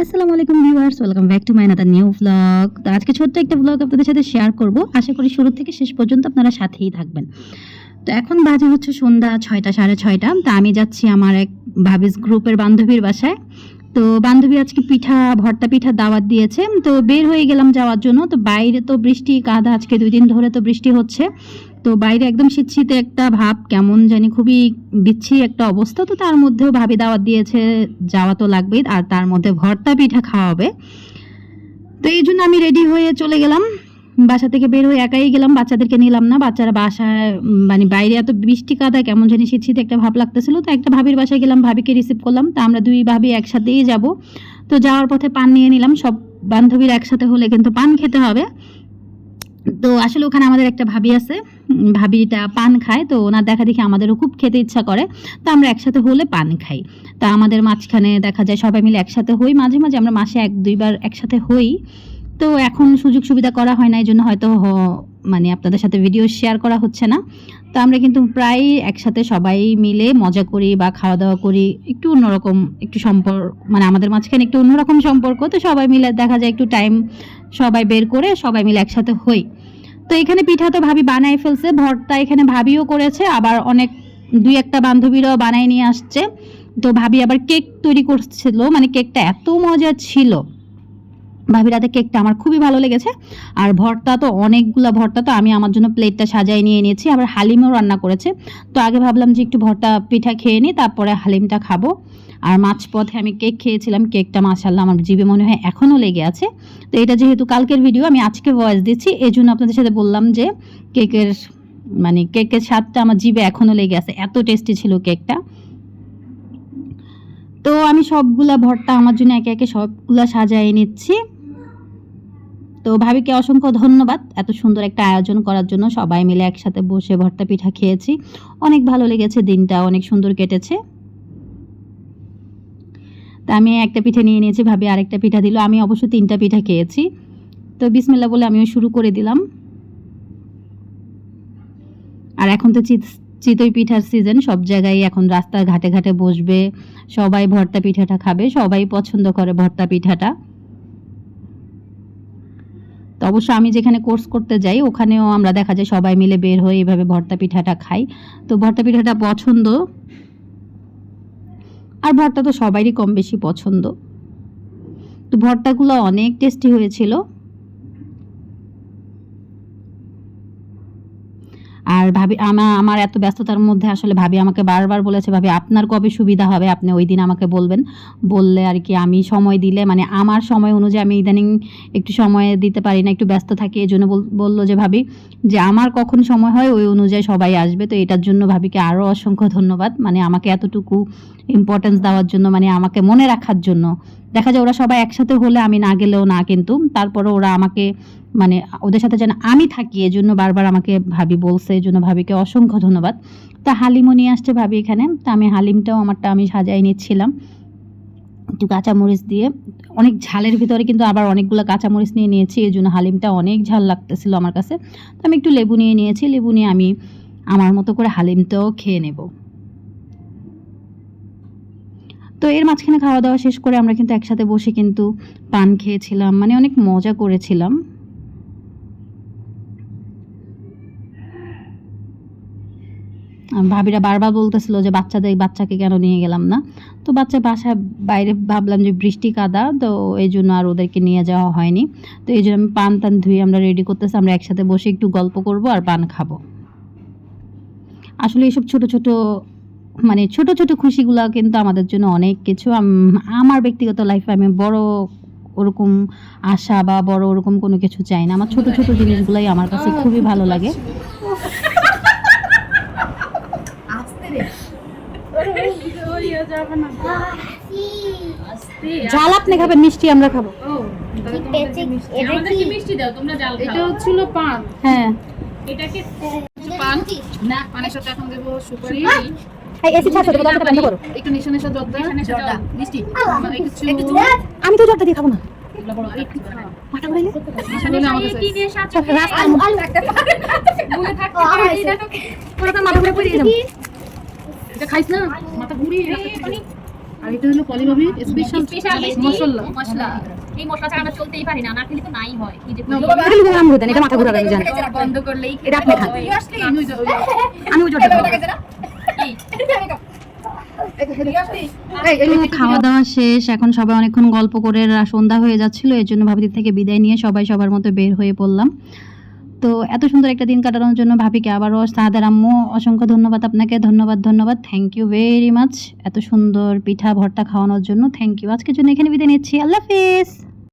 আসসালামু আলাইকুম viewers, welcome back to my another new blog তো আজকে ছোট্ট একটা ব্লগ আপনাদের সাথে শেয়ার করব। আশা করি শুরু থেকে শেষ পর্যন্ত আপনারা সাথেই থাকবেন। তো এখন বাজে হচ্ছে সন্ধ্যা ছয়টা, সাড়ে ছয়টা। তো আমি যাচ্ছি আমার এক ভাবিস গ্রুপের বান্ধবীর বাসায়। তো বান্ধবী আজকে পিঠা, ভর্তা পিঠা দাওয়াত দিয়েছে। তো বের হয়ে গেলাম যাওয়ার জন্য। তো বাইরে তো বৃষ্টি, কাদা, আজকে দুই দিন ধরে তো বৃষ্টি হচ্ছে। তো বাইরে একদম শীত শীতে একটা ভাব, কেমন জানি খুবই বিচ্ছি একটা অবস্থা। তো তার মধ্যেও ভাবি দাওয়াত দিয়েছে, যাওয়া তো লাগবেই, আর তার মধ্যে ভর্তা পিঠা খাওয়াবে তো এই জন্য আমি রেডি হয়ে চলে গেলাম। বাসা থেকে বের হয়ে একাই গেলাম, বাচ্চাদেরকে নিলাম না। বাচ্চারা বাসায় মানে বাইরে এত বৃষ্টি কাদা কেমন জানি শীত শীতে একটা ভাব লাগতেছিল। তো একটা ভাবির বাসায় গেলাম, ভাবিকে রিসিভ করলাম। তো আমরা দুই ভাবি একসাথেই যাব। তো যাওয়ার পথে পান নিয়ে নিলাম। সব বান্ধবীর একসাথে হলে কিন্তু পান খেতে হবে। তো আসলে ওখানে আমাদের একটা ভাবি আছে। ভাবিটা পান খায়। তো ওনার দেখা দেখি আমাদেরও খুব খেতে ইচ্ছা করে। তো আমরা একসাথে হলে পান খাই। তা আমাদের মাঝখানে দেখা যায় সবাই মিলে একসাথে হই। মাঝে মাঝে আমরা মাসে এক, দুইবার একসাথে হই। তো এখন সুযোগ সুবিধা করা হয় না এই জন্য হয়তো মানে আপনাদের সাথে ভিডিও শেয়ার করা হচ্ছে না। তো আমরা কিন্তু প্রায় একসাথে সবাই মিলে মজা করি বা খাওয়া দাওয়া করি, একটু অন্যরকম, একটু সম্পর্ক মানে আমাদের মাঝখানে একটু অন্যরকম সম্পর্ক, তো সবাই মিলে দেখা যায় একটু টাইম সবাই বের করে সবাই মিলে একসাথে হই। তো এখানে পিঠা তো ভাবি বানাই ফেলছে, ভর্তা এখানে ভাবিও করেছে, আবার অনেক, দুই একটা বান্ধবীরাও বানাই নিয়ে আসছে। তো ভাবি আবার কেক তৈরি করছিল মানে কেকটা এত মজা ছিল। ভাবির হাতে কেকটা আমার খুবই ভালো লেগেছে। আর ভর্তা তো অনেকগুলা ভর্তা, তো আমি আমার জন্য প্লেটটা সাজাই নিয়ে নিয়েছি। আবার হালিমও রান্না করেছে। তো আগে ভাবলাম যে একটু ভর্তা পিঠা খেয়ে নিই তারপরে হালিমটা খাব। আর মাঝপথে আমি কেক খেয়েছিলাম, কেকটা মাশাল্লাহ আমার জিভে মনে হয় এখনও লেগে আছে। তো এটা যেহেতু কালকের ভিডিও আমি আজকে ভয়েস দিচ্ছি এই জন্য আপনাদের সাথে বললাম যে কেকের মানে কেকের স্বাদটা আমার জিভে এখনও লেগে আছে। এত টেস্টি ছিল কেকটা। তো আমি সবগুলা ভর্তা আমার জন্য একে একে সবগুলা সাজাই নিচ্ছি। তো ভাবিকে অসংখ্য ধন্যবাদ। এত সুন্দর একটা আয়োজন করার জন্য সবাই মিলে একসাথে বসে ভর্তা পিঠা খেয়েছি। অনেক ভালো লেগেছে দিনটা, অনেক সুন্দর কেটেছে। তা আমি একটা পিঠে নিয়ে নিয়েছি, ভাবি আরেকটা পিঠা দিল। আমি অবশ্য তিনটা পিঠা খেয়েছি। তো বিসমিল্লা বলে আমিও শুরু করে দিলাম। আর এখন তো চিত, চিতই পিঠার সিজন সব জায়গায় এখন রাস্তার ঘাটে ঘাটে বসবে। সবাই ভর্তা পিঠাটা খাবে, সবাই পছন্দ করে ভর্তা পিঠাটা। অবশ্য আমি যেখানে কোর্স করতে যাই, ওখানেও আমরা দেখা যায় সবাই মিলে বের হয়ে এভাবে ভর্তা পিঠাটা খাই। তো ভর্তা পিঠাটা পছন্দ? আর ভর্তা তো সবারই কম বেশি পছন্দ। তো ভর্তাগুলো অনেক টেস্টি হয়েছিল আর ভাবি, আমা, আমার এত ব্যস্ততার মধ্যে আসলে ভাবি আমাকে বারবার বলেছে, ভাবি, আপনার কবে সুবিধা হবে? আপনি ওই দিন আমাকে বলবেন। বললে আর কি, আমি সময় দিলে মানে আমার সময় অনুযায়ী আমি ইদানিং একটু সময় দিতে পারি না, একটু ব্যস্ত থাকি। এই জন্য বল- বলল যে, ভাবি, যে আমার কখন সময় হয়, ওই অনুযায়ী সবাই আসবে। তো এটার জন্য ভাবিকে আরও অসংখ্য ধন্যবাদ। মানে আমাকে এতটুকু ইম্পর্টেন্স দেওয়ার জন্য মানে আমাকে মনে রাখার জন্য দেখা যায় ওরা সবাই একসাথে হলে আমি না গেলেও না, কিন্তু তারপরে ওরা আমাকে মানে ওদের সাথে যেন আমি থাকি এই জন্য বারবার আমাকে ভাবি বলছে এই জন্য ভাবিকে অসংখ্য ধন্যবাদ। তা হালিমও নিয়ে আসছে ভাবি এখানে। তা আমি হালিমটাও আমারটা আমি সাজাই নিচ্ছিলাম একটু কাঁচামরিচ দিয়ে। অনেক ঝালের ভিতরে কিন্তু আবার অনেকগুলো কাঁচামরিচ নিয়ে নিয়েছি এই জন্য হালিমটা অনেক ঝাল লাগতেছিল আমার কাছে। তো আমি একটু লেবু নিয়ে নিয়েছি, লেবু নিয়ে আমি আমার মতো করে হালিমটাও খেয়ে নেব। তো এর মাঝখানে খাওয়া দাওয়া শেষ করে আমরা কিন্তু একসাথে বসে কিন্তু পান খেয়েছিলাম মানে অনেক মজা করেছিলাম। ভাবিরা বারবার বলতেছিল যে বাচ্চাদের বাচ্চাকে কেন নিয়ে গেলাম না? তো বাচ্চা বাসায় বাইরে ভাবলাম যে বৃষ্টি কাদা, তো এই জন্য আর ওদেরকে নিয়ে যাওয়া হয়নি। তো এই জন্য আমি পান টান ধুয়ে আমরা রেডি করতেছি, আমরা একসাথে বসে একটু গল্প করব আর পান খাব। আসলে এইসব ছোট ছোট মানে ছোট ছোট খুশিগুলো কিন্তু আমাদের জন্য অনেক কিছু। আমার ব্যক্তিগত লাইফে আমি বড় ওরকম আশা বা বড় ওরকম কোনো কিছু চাই না। আমার ছোট ছোট জিনিসগুলাই আমার কাছে খুবই ভালো লাগে। ঝাল আপনি খাবেন মিষ্টি আমরা খাব। আমাদেরকে মিষ্টি দাও তোমরা জাল এটা হচ্ছিল পান। হ্যাঁ। এটাকে পান। পানের সাথে এখন দেবো সুপারি। এই এসি ছাড়ছো তো দরজাটা বন্ধ করো একটু নেশা নেশা জর্দা জর্দা মিষ্টি। একটু একটু চুমুক। চুমুক। আমি তো জর্দা দিয়ে খাব না। মাথা ঘুরাইলে? মাথা ঘুরে পড়ে এটা খাইছ মাথা ঘুরিয়ে আর এটা হলো পলিভাবি স্পেশাল মশলা। মশলা। এই মশলা ছাড়া আমরা চলতেই পারি না না খেলে তো নাই হয় কি যে না, করি। বাবা, খালি আম ঘুরতেন এটা মাথা ঘুরাবেন জান। বন্ধ করলেই এটা আপনি খান। আমি ওই যে- ওই যে- আমি ওই জোরটা খাব। এই, এই, তো খাওয়া দাওয়া শেষ এখন সবাই অনেকক্ষণ গল্প করে সন্ধ্যা হয়ে যাচ্ছিল এর জন্য ভাবিদের থেকে বিদায় নিয়ে সবাই সবার মতো বের হয়ে পড়লাম। তো এত সুন্দর একটা দিন কাটানোর জন্য ভাবিকে আবারও সাহাদের আম্মু অসংখ্য ধন্যবাদ আপনাকে। ধন্যবাদ ধন্যবাদ। থ্যাংক ইউ ভেরি মাচ এত সুন্দর পিঠা, ভর্তা খাওয়ানোর জন্য থ্যাংক ইউ আজকের জন্য এখানে বিদায় নিচ্ছি। আল্লাহ হাফিজ।